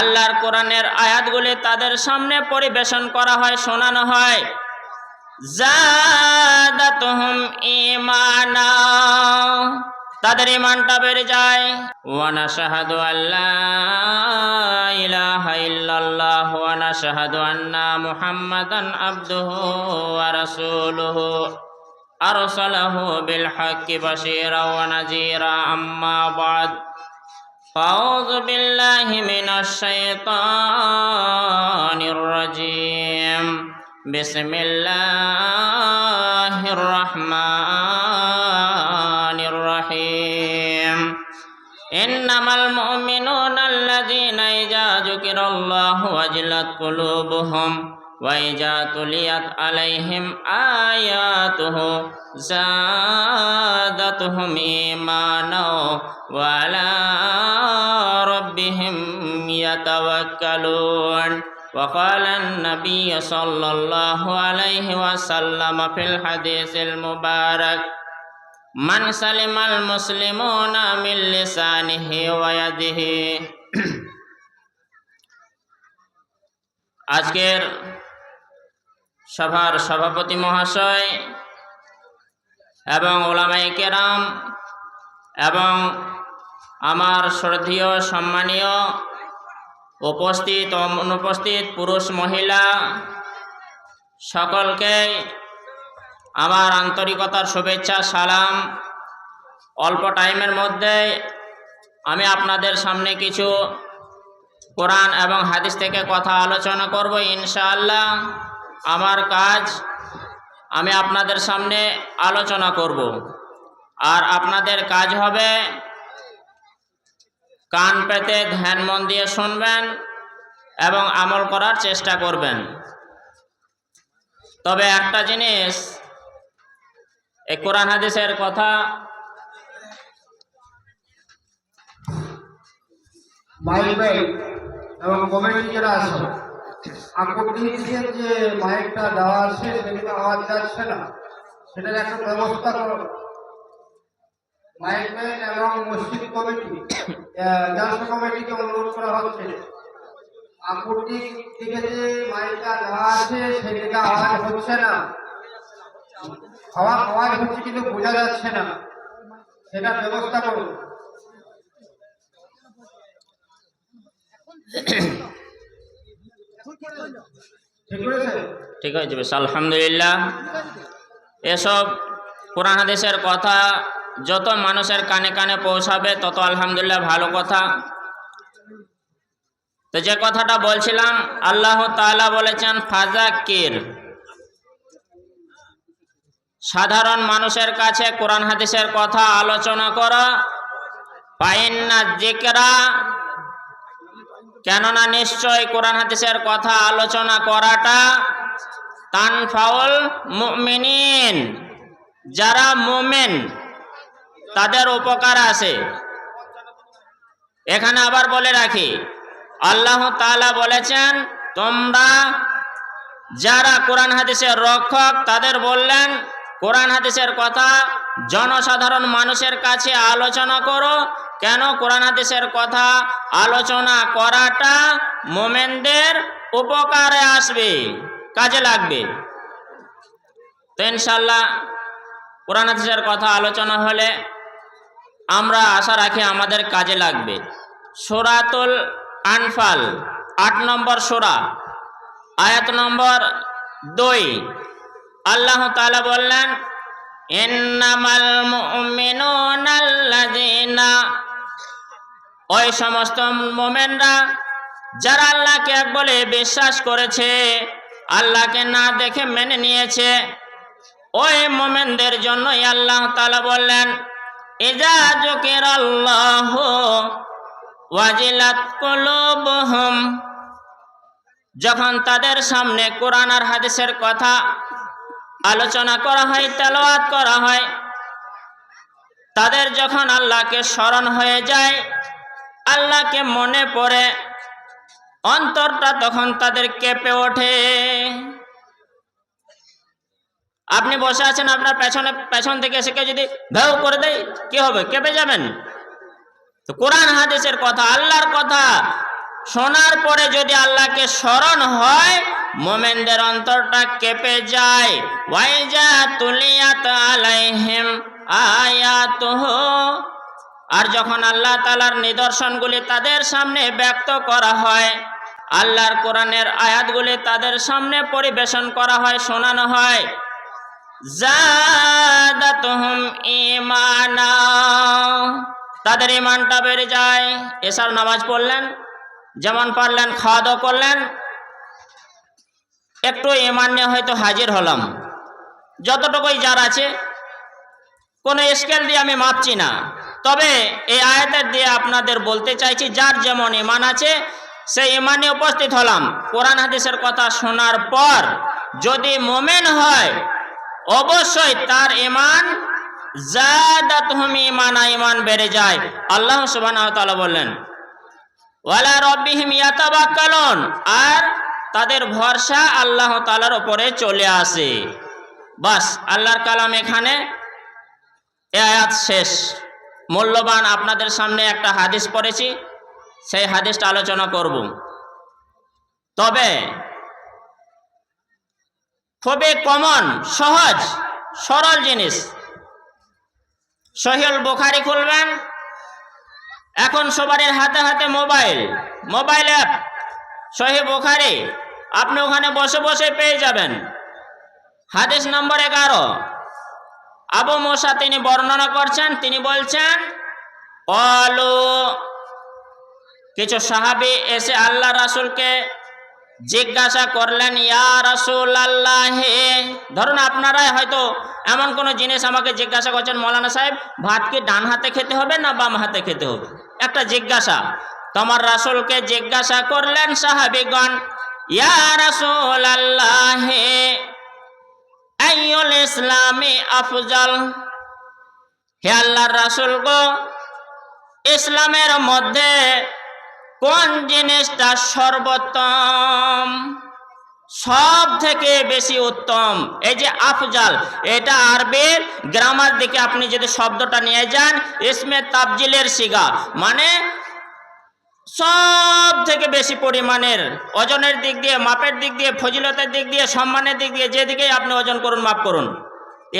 আল্লাহর কোরআনের আয়াতগুলি তাদের সামনে পরিবেশন করা হয়, শোনানো হয়। তাদের ইমানটা বেড়ে যায়। ওয়ানা শাহাদু আল্লাহ বিল হাক্কি বাশীরা ওয়া আম্মা বা'দ। أعوذ بالله من الشيطان الرجيم بسم الله الرحمن الرحيم إنما المؤمنون الذين إذا ذكر الله وجلت قلوبهم وإذا تليت عليهم آياته زادتهم إيمانا وعلى ربهم يتوكلون وقال النبي صلى الله عليه وسلم في الحديث المبارك من سلم المسلمون من لسانه ويده আজকের সভার সভাপতি মহাশয় এবং ওলামাই কেরাম এবং আমার শ্রদ্ধীয়, সম্মানীয়, উপস্থিত, অনুপস্থিত পুরুষ মহিলা সকলকে আমার আন্তরিকতার শুভেচ্ছা, সালাম। অল্প টাইমের মধ্যে আমি আপনাদের সামনে কিছু কোরআন এবং হাদিস থেকে কথা আলোচনা করব, ইনশাআল্লাহ। আমার কাজ, আমি আপনাদের সামনে আলোচনা করব। আর আপনাদের কাজ হবে কান পেতে ধ্যান মন দিয়ে শুনবেন এবং আমল করার চেষ্টা করবেন। তবে একটা জিনিস, এই কোরআন হাদিসের কথা এবং যে মাইকটা দেওয়া আছে সেটা আওয়াজ যাচ্ছে না। সেটার একটা ব্যবস্থা করো মাইক ম্যান এবং মসজিদ কমিটি জালসা কমিটিকে অনুরোধ করা হচ্ছে। আপত্তি থেকে যে মাইকটা দেওয়া আছে, সেদিকে আওয়াজ হচ্ছে না। আওয়াজ আওয়াজ হচ্ছে কিন্তু বোঝা যাচ্ছে না। সেটা ব্যবস্থা করুন। ঠিক করেছে ঠিক হয়ে আলহামদুলিল্লাহ। এসব কোরআন হাদিসের কথা যত মানুষের কানে কানে পৌঁছাবে, তত আলহামদুলিল্লাহ ভালো কথা। তো যে কথাটা বলছিলাম, আল্লাহ তালা বলেছেন ফাজাক্কির সাধারণ মানুষের কাছে কোরআন হাদিসের কথা আলোচনা করো পাইন্না জিকরা কেননা নিশ্চয় কোরআন হাদিসের কথা আলোচনা করাটা তানফাউল মুমিনিন, যারা মোমেন। তাদের উপকার আছে। এখানে আবার বলে রাখি, আল্লাহ তাআলা বলেছেন, তোমরা যারা কোরআন হাদিসের রক্ষক, তাদের বললেন, কোরআন হাদিসের কথা জনসাধারণ মানুষের কাছে আলোচনা করো। কেন কোরআন হাদিসের কথা আলোচনা করাটা মোমেনদের উপকারে আসবে, কাজে লাগবে? তো ইনশাল্লাহ কোরআন হাদিসের কথা আলোচনা হলে আমরা আশা রাখি আমাদের কাজে লাগবে। সোরাতুল আনফাল, আট নম্বর সোরা, আয়াত নম্বর দুই। আল্লাহ তালা বললেন ওই সমস্ত মোমেনরা, যারা আল্লাহকে এক বলে বিশ্বাস করেছে, আল্লাহকে না দেখে মেনে নিয়েছে, ওই মোমেনদের জন্যই আল্লাহ তালা বললেন ইজা যুকির আল্লাহ ওয়াজিলাত কুলুবুহুম। যখন তাদের সামনে কোরআন আর হাদিসের কথা আলোচনা করা হয়, তেলাওয়াত করা হয়, তাদের যখন আল্লাহকে স্মরণ হয়ে যায়, আল্লাহকে মনে পড়ে, অন্তরটা তখন তাদের কেঁপে ওঠে। আপনি বসে আছেন আপনার পেছনে, পেছন থেকে এসে যদি ভেউ করে দেয়, কি হবে? কেঁপে যাবেন। তো কোরআন হাদিসের কথা, আল্লাহর কথা শোনার পরে যদি আল্লাহকে স্মরণ হয়, মোমেনদের অন্তরটা কেঁপে যায়। আর যখন আল্লাহ তালার নিদর্শনগুলি তাদের সামনে ব্যক্ত করা হয়, আল্লাহর কোরআনের আয়াতগুলি তাদের সামনে পরিবেশন করা হয়, শোনানো হয় জাদাতুহুম ঈমানা। তাদের ইমানটা বেড়ে যায়। এসার নামাজ পড়লেন, যেমন পারলেন খাওয়া দাওয়া করলেন। একটু ইমান নিয়ে হয়তো হাজির হলাম। যতটুকুই যার আছে, কোনো স্কেল দিয়ে আমি মাপছি না। তবে এই আয়াতের দিয়ে আপনাদের বলতে চাইছি, যার যেমন ইমান আছে, সেই ইমানে উপস্থিত হলাম। কোরআন হাদিসের কথা শোনার পর যদি মোমেন হয় অবশ্যই তার ইমান জাদাতহুম ইমানা ইমান বেড়ে যায়। আল্লাহ সুবহানাহু ওয়া তাআলা বললেন, ওয়ালা রব্বিহিম ইয়াতাবাক্কালুন আর তাদের ভরসা আল্লাহ তাআলার উপরে চলে আসে। বাস, আল্লাহর কালাম এখানে। আয়াত শেষ। মূল্যবান আপনাদের সামনে একটা হাদিস পড়েছি, সেই হাদিসটা আলোচনা করব। তবে খুবই কমন সহজ, সরল জিনিস। সহিল বুখারি খুলবেন। এখন সবারই হাতে হাতে মোবাইল মোবাইল অ্যাপ সহি বোখারি। আপনি ওখানে বসে বসে পেয়ে যাবেন। হাদিস নম্বর এগারো। আবু মোসা তিনি বর্ণনা করছেন, তিনি বলছেন, অলু, কিছু সাহাবি এসে আল্লাহ রাসুলকে জিজ্ঞাসা করলেন, ইয়া রাসুল আল্লাহে ধরুন আপনারাই হয়তো এমন কোনো জিনিস আমাকে জিজ্ঞাসা করছেন, মৌলানা সাহেব, ভাত কি ডান হাতে খেতে হবে না বাম হাতে খেতে হবে? একটা জিজ্ঞাসা। তোমার রাসুলকে জিজ্ঞাসা করলেন, সাহাবিগণ, ইয়া রাসুল আল্লাহে আইয়ুল ইসলামে আফজল? হে আল্লাহর রাসুল গো, ইসলামের মধ্যে কোন জিনিসটা সর্বোত্তম? সব থেকে বেশি উত্তম। এই যে আফজাল, এটা আরবের গ্রামার দিকে আপনি যদি শব্দটা নিয়ে যান, ইসমে তাবজিলের সিগা মানে সব থেকে বেশি পরিমাণের, ওজনের দিক দিয়ে, মাপের দিক দিয়ে, ফজিলতের দিক দিয়ে, সম্মানের দিক দিয়ে যেদিকেই আপনি ওজন করুন, মাপ করুন।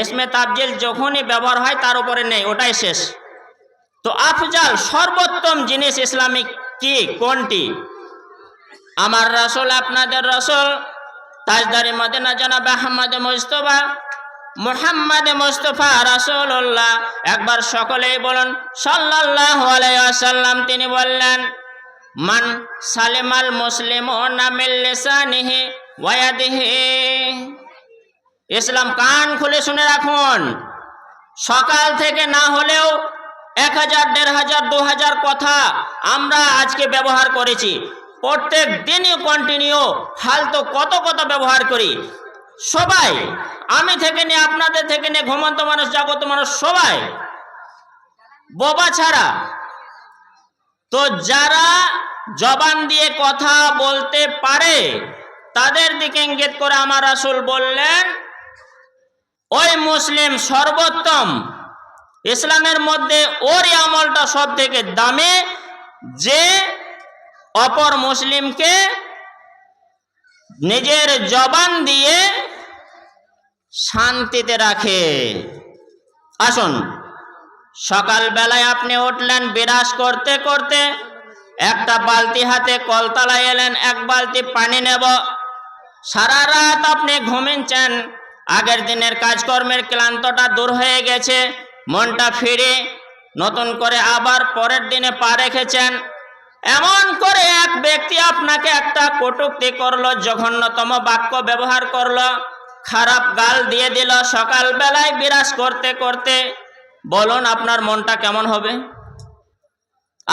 ইসমে তাবজিল যখনই ব্যবহার হয়, তার উপরে নেই, ওটাই শেষ। তো আফজাল সর্বোত্তম জিনিস ইসলামিক কি, কোনটি? আমার রসুল, আপনাদের রসুল, তাজদারি মদিনা জনাব আহমদ মুস্তফা, মুহাম্মদ মুস্তফা রাসূলুল্লাহ। একবার সকলেই বলুন, সাল্লাল্লাহু আলাইহি ওয়াসাল্লাম, তিনি বললেন, মান সালিমাল মুসলিমুনা মিন লিসানিহি ওয়া ইয়াদিহি। ইসলাম কান খুলে শুনে রাখুন। সকাল থেকে না হলেও এক হাজার, দেড় হাজার, দু হাজার কথা আমরা আজকে ব্যবহার করেছি। প্রত্যেক দিনই কন্টিনিউ ফালতু কত কত ব্যবহার করি। সবাই, আমি থেকে নিয়ে আপনাদের থেকে নিয়ে ঘুমন্ত মানুষ জাগত মানুষ, সবাই, বোবা ছাড়া। তো যারা জবান দিয়ে কথা বলতে পারে, তাদের দিকে ইঙ্গিত করে আমার রাসূল বললেন, ওই মুসলিম সর্বোত্তম ইসলামের মধ্যে ওরই আমলটা সব থেকে দামে যে অপর মুসলিমকে নিজের জবান দিয়ে শান্তিতে রাখে। আসুন, সকালবেলায় আপনি উঠলেন বিরাস করতে করতে একটা বালতি হাতে কলতলায় এলেন, এক বালতি পানি নেব। সারা রাত আপনি ঘুমিয়েছেন, আগের দিনের কাজকর্মের ক্লান্তটা দূর হয়ে গেছে। মনটা ফিরে নতুন করে আবার পরের দিনে পা রেখেছেন। এমন করে এক ব্যক্তি আপনাকে একটা কটুক্তি করল, জঘন্যতম বাক্য ব্যবহার করল, খারাপ গাল দিয়ে দিল, সকালবেলায় বিরাজ করতে করতে। বলুন, আপনার মনটা কেমন হবে?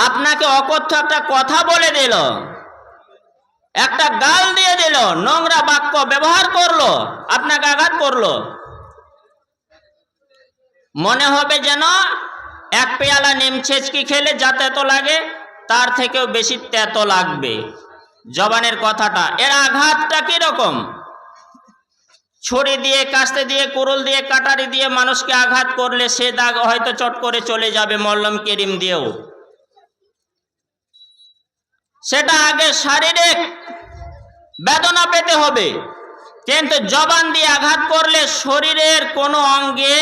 আপনাকে অকথ্য একটা কথা বলে দিল, একটা গাল দিয়ে দিল, নোংরা বাক্য ব্যবহার করল, আপনাকে আঘাত করল। মনে হবে যেন এক পেয়ালা নিম ছেচকি খেলে যা তেতো লাগে, তার থেকেও বেশি তেতো লাগবে। জবানের কথাটা, এর আঘাতটা কীরকম? ছড়ি দিয়ে, কাস্তে দিয়ে, কুরুল দিয়ে, কাটারি দিয়ে মানুষকে আঘাত করলে সে দাগ হয়তো চট করে চলে যাবে মল্লম কেরিম দিয়েও। সেটা আগে শারীরিক বেদনা পেতে হবে, কিন্তু জবান দিয়ে আঘাত করলে শরীরের কোনো অঙ্গে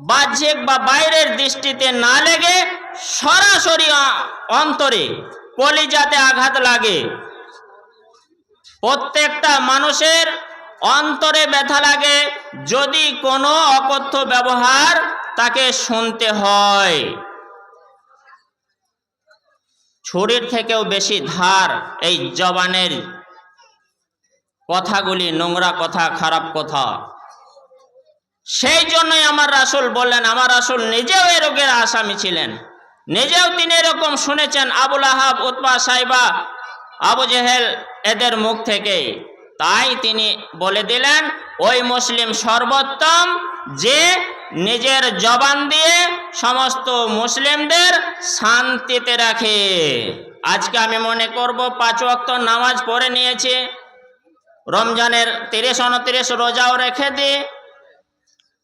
বাহ্যিক বা বাইরের দৃষ্টিতে না লেগে সরাসরি অন্তরে কলিজাতে আঘাত লাগে। প্রত্যেকটা মানুষের অন্তরে ব্যথা লাগে যদি কোনো অকথ্য ব্যবহার তাকে শুনতে হয়। ছুরির থেকেও বেশি ধার এই জবানের কথাগুলি নোংরা কথা, খারাপ কথা। সেই জন্যই আমার রাসূল বললেন, আমার রাসূল নিজেও এ রোগের আসামি ছিলেন। নিজেও তিনি এরকম শুনেছেন আবুল আহাব, উতবা সাইবা, আবু জেহেল এদের মুখ থেকে। তাই তিনি বলে দিলেন, ওই মুসলিম সর্বোত্তম যে নিজের জবান দিয়ে সমস্ত মুসলিমদের শান্তিতে রাখে। আজকে আমি মনে করব, পাঁচ ওয়াক্ত নামাজ পড়ে নিয়েছি। রমজানের তিরিশ, উনত্রিশ রোজাও রেখে দিই।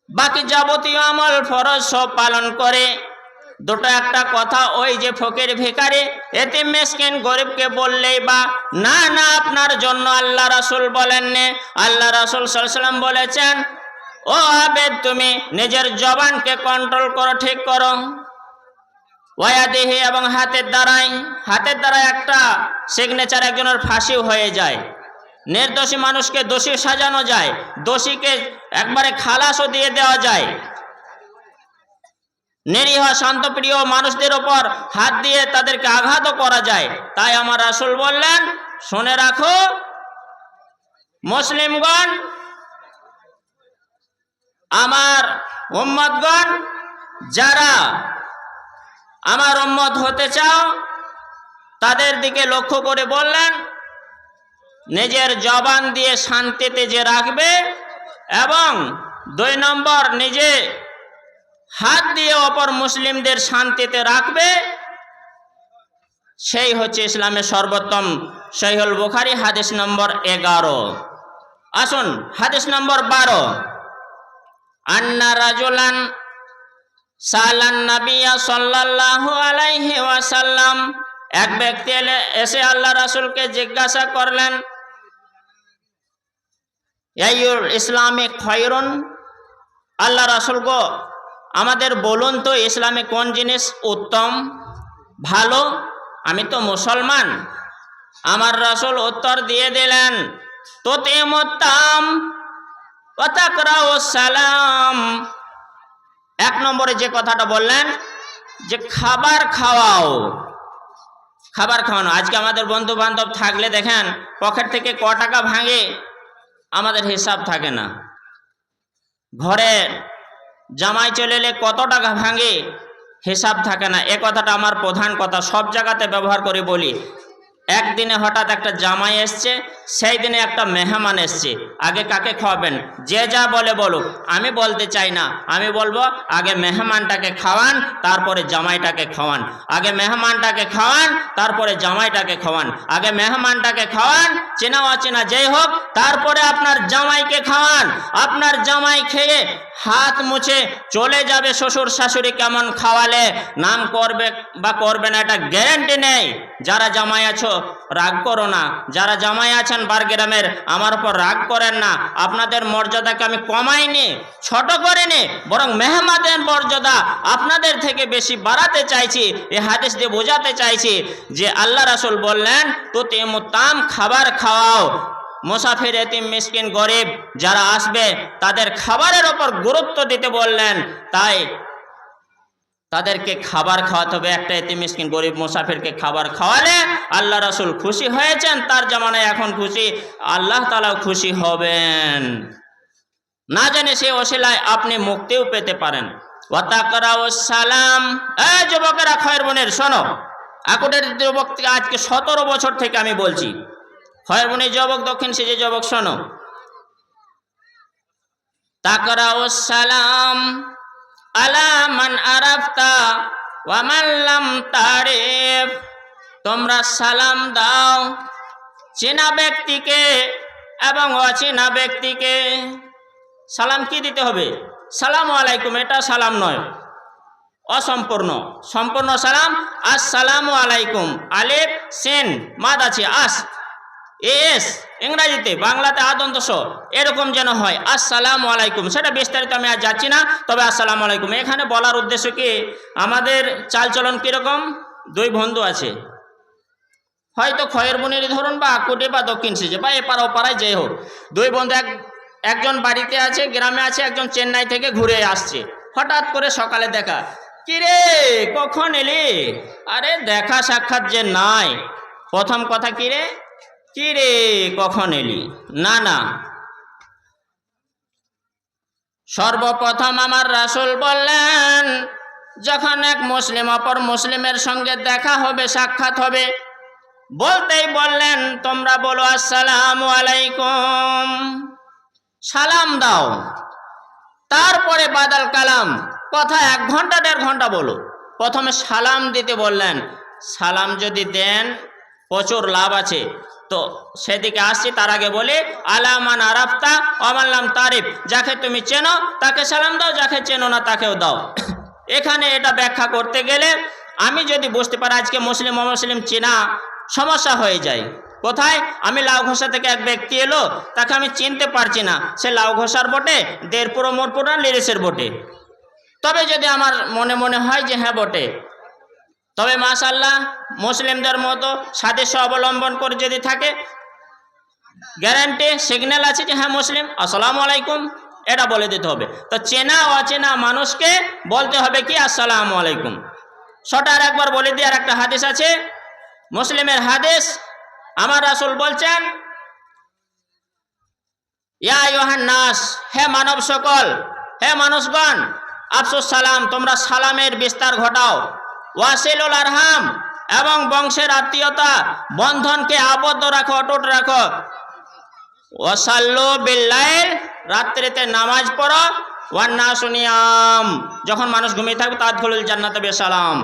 বাকি যাবতীয় আমল ফরজ সব পালন করে। দুটো একটা কথা, ওই যে ফকির ভিখারি এতে মেসকিন গরিবকে বললেই বা, না না, আপনার জন্য আল্লাহ রাসূল বলেননি। আল্লাহ রাসুল সাল্লাম বলেছেন, ও আবেদ, তুমি নিজের জবানকে কন্ট্রোল করো, ঠিক করো। ওয়াদেহি এবং হাতের দ্বারাই, হাতের দ্বারা একটা সিগনেচার একজনের ফাঁসিও হয়ে যায়। নির্দোষী মানুষকে দোষী সাজানো যায়, দোষীকে একবারে খালাসও দিয়ে দেওয়া যায়। নিরীহ, শান্তপ্রিয় মানুষদের ওপর হাত দিয়ে তাদেরকে আঘাতও করা যায়। তাই আমার রাসূল বললেন, শুনে রাখো, মুসলিমগণ, আমার উম্মতগণ, যারা আমার উম্মত হতে চাও, তাদের দিকে লক্ষ্য করে বললেন নিজের জবান দিয়ে শান্তিতে যে রাখবে এবং দুই নম্বর, নিজে হাত দিয়ে অপর মুসলিমদের শান্তিতে রাখবে, সেই হচ্ছে ইসলামের সর্বোত্তম সহিহুল বুখারি, হাদিস নম্বর এগারো। আসুন, হাদিস নম্বর বারো। আন্না রাজুলান সালান নাবিয়া সাল্লাল্লাহু আলাইহি ওয়াসাল্লাম, এক ব্যক্তি এলে এসে আল্লাহ রাসুলকে জিজ্ঞাসা করলেন ইসলামিক খয়রুন। আল্লাহ রাসূল গো, আমাদের বলুন তো ইসলামে কোন জিনিস উত্তম, ভালো? আমি তো মুসলমান। আমার রাসূল উত্তর দিয়ে দিলেন তো তেমতাম ওয়াতাকরাউ সালাম। এক নম্বরে যে কথাটা বললেন, যে খাবার খাওয়াও। খাবার খাওয়ানো। আজকে আমাদের বন্ধু বান্ধব থাকলে দেখেন, পকেট থেকে ক টাকা ভাঙে। আমাদের হিসাব থাকে না। ঘরে জামাই চলে এলে কত টাকা ভাঙে, হিসাব থাকে না। এ কথাটা আমার প্রধান কথা। সব জায়গাতে ব্যবহার করে বলি। একদিনে হঠাৎ একটা জামাই এসছে, সেই দিনে একটা মেহমান এসছে। আগে কাকে খাওয়াবেন? যে যা বলে বলুক। আমি বলতে চাই না। আমি বলব, আগে মেহমানটাকে খাওয়ান, তারপরে জামাইটাকে খাওয়ান। আগে মেহমানটাকে খাওয়ান, তারপরে জামাইটাকে খাওয়ান। আগে মেহমানটাকে খাওয়ান, চেনা অচেনা যেই হোক, তারপরে আপনার জামাইকে খাওয়ান। আপনার জামাই খেয়ে হাত মুছে চলে যাবে শ্বশুর শাশুড়ি কেমন খাওয়ালে? নাম করবে বা করবে না, এটা গ্যারেন্টি নেই। যারা জামাই আছো রাগ করো না। যারা জামাই আছেন বারগ্রামের, আমার উপর রাগ করেন না। আপনাদের মর্যাদাকে আমি কমাইনি ছোট করিনি বরং মেহমাদের মর্যাদা আপনাদের থেকে বেশি বাড়াতে চাইছি। এ হাদিস দিয়ে বোঝাতে চাইছি যে আল্লাহ রাসুল বললেন তো তেমতাম খাবার খাওয়াও। মোসাফির, এতিম, মিসকিন, গরিব যারা আসবে, তাদের খাবারের ওপর গুরুত্ব দিতে বললেন। তাই তাদেরকে খাবার খাওয়াতে হবে। একটা এতিম মিসকিন গরিব মুসাফিরকে খাবার খাওয়ালে আল্লাহ রাসূল খুশি হয়েছেন, তার জামানায় এখন খুশি, আল্লাহ তালাও খুশি হবেন। না জানে সে ওসিলায় আপনি মুক্তিও পেতে পারেন। সালাম। যুবকেরা খয়ের বোনের, শোনো আকুটের যুবক আজকে সতেরো বছর থেকে আমি বলছি। খয়ের বোনের যুবক, দক্ষিণ সেজে যুবক, শোনো। তাকরা ও সালাম। আলা মান আরাফতা ওয়ামান লাম তারিফ। তোমরা সালাম দাও চেনা ব্যক্তিকে এবং অচেনা ব্যক্তিকে। সালাম কি দিতে হবে? সালাম আলাইকুম, এটা সালাম নয়, অসম্পূর্ণ। সম্পূর্ণ সালাম, আসসালামু আলাইকুম, আলেফ, সেন, মাদ আছে, আস এস। ইংরাজিতে, বাংলাতে আদন্ত স এরকম যেন হয়, আসসালামু আলাইকুম। সেটা বিস্তারিত আমি আর যাচ্ছি না, তবে আসসালামু আলাইকুম। এখানে বলার উদ্দেশ্য কি, আমাদের চালচলন কীরকম? দুই বন্ধু আছে। হয়তো বনের ধরুন বা আকুটে বা দক্ষিণ সিজে, বা এপাড়া ওপাড়ায় যে হোক। দুই বন্ধু এক, একজন বাড়িতে আছে, গ্রামে আছে, একজন চেন্নাই থেকে ঘুরে আসছে। হঠাৎ করে সকালে দেখা, কিরে, কখন এলি? আরে দেখা সাক্ষাৎ যে নাই। প্রথম কথা কিরে কিরে কখন এলি? না না। সর্বপ্রথম আমার রাসুল বললেন, যখন এক মুসলিম অপর মুসলিমের সঙ্গে দেখা হবে, সাক্ষাৎ হবে, বলতেই বললেন, তোমরা বলো, আসসালাম আলাইকুম। সালাম দাও। তারপরে বাদাল কালাম, কথা এক ঘণ্টা, দেড় ঘণ্টা বলো। প্রথমে সালাম দিতে বললেন। সালাম যদি দেন, প্রচুর লাভ আছে। তো সেদিকে আসছি, তার আগে বলি আলামান আরাফতা অমাল্লাম তারিফ। যাকে তুমি চেনো, তাকে সালাম দাও, যাকে চেনো না, তাকেও দাও। এখানে এটা ব্যাখ্যা করতে গেলে আমি যদি বুঝতে পারি, আজকে মুসলিম অমুসলিম চেনা সমস্যা হয়ে যায়। কোথায়? আমি লাউ ঘোষা থেকে এক ব্যক্তি এলো, তাকে আমি চিনতে পারছি না। সে লাউ ঘোষার বটে দেড়পুরো মোরপুরা লিরিসের বটে। তবে যদি আমার মনে মনে হয় যে হ্যাঁ বটে। তবে মাশাল্লাহ মুসলিমদের মতো সাদৃশ্য অবলম্বন করে যদি থাকে গ্যারান্টি সিগন্যাল আছে যে হ্যাঁ মুসলিম, আসসালামু আলাইকুম, এটা বলে দিতে হবে। তো চেনা, অচেনা মানুষকে বলতে হবে কি, আসসালামু আলাইকুম। সেটা আর একবার বলে দিয়ে আর একটা হাদিস আছে। মুসলিমের হাদিস, আমার রাসূল বলছেন, ইয়া ইয়োহান নাস, হে মানব সকল, হে মানুষগণ, আফসুস সালাম, তোমরা সালামের বিস্তার ঘটাও। ওয়াসিলুল আরহাম এবং বংশের আত্মীয়তা, বন্ধনকে আবদ্ধ রাখো, অটুট রাখো। ওয়াসাল্লু বিল্লাইল, রাত্রিতে নামাজ পড়ো। ওয়ান্না সুনিয়াম যখন মানুষ ঘুমিয়ে থাকবে তাদ খুলুল জান্নাতে বেসালাম।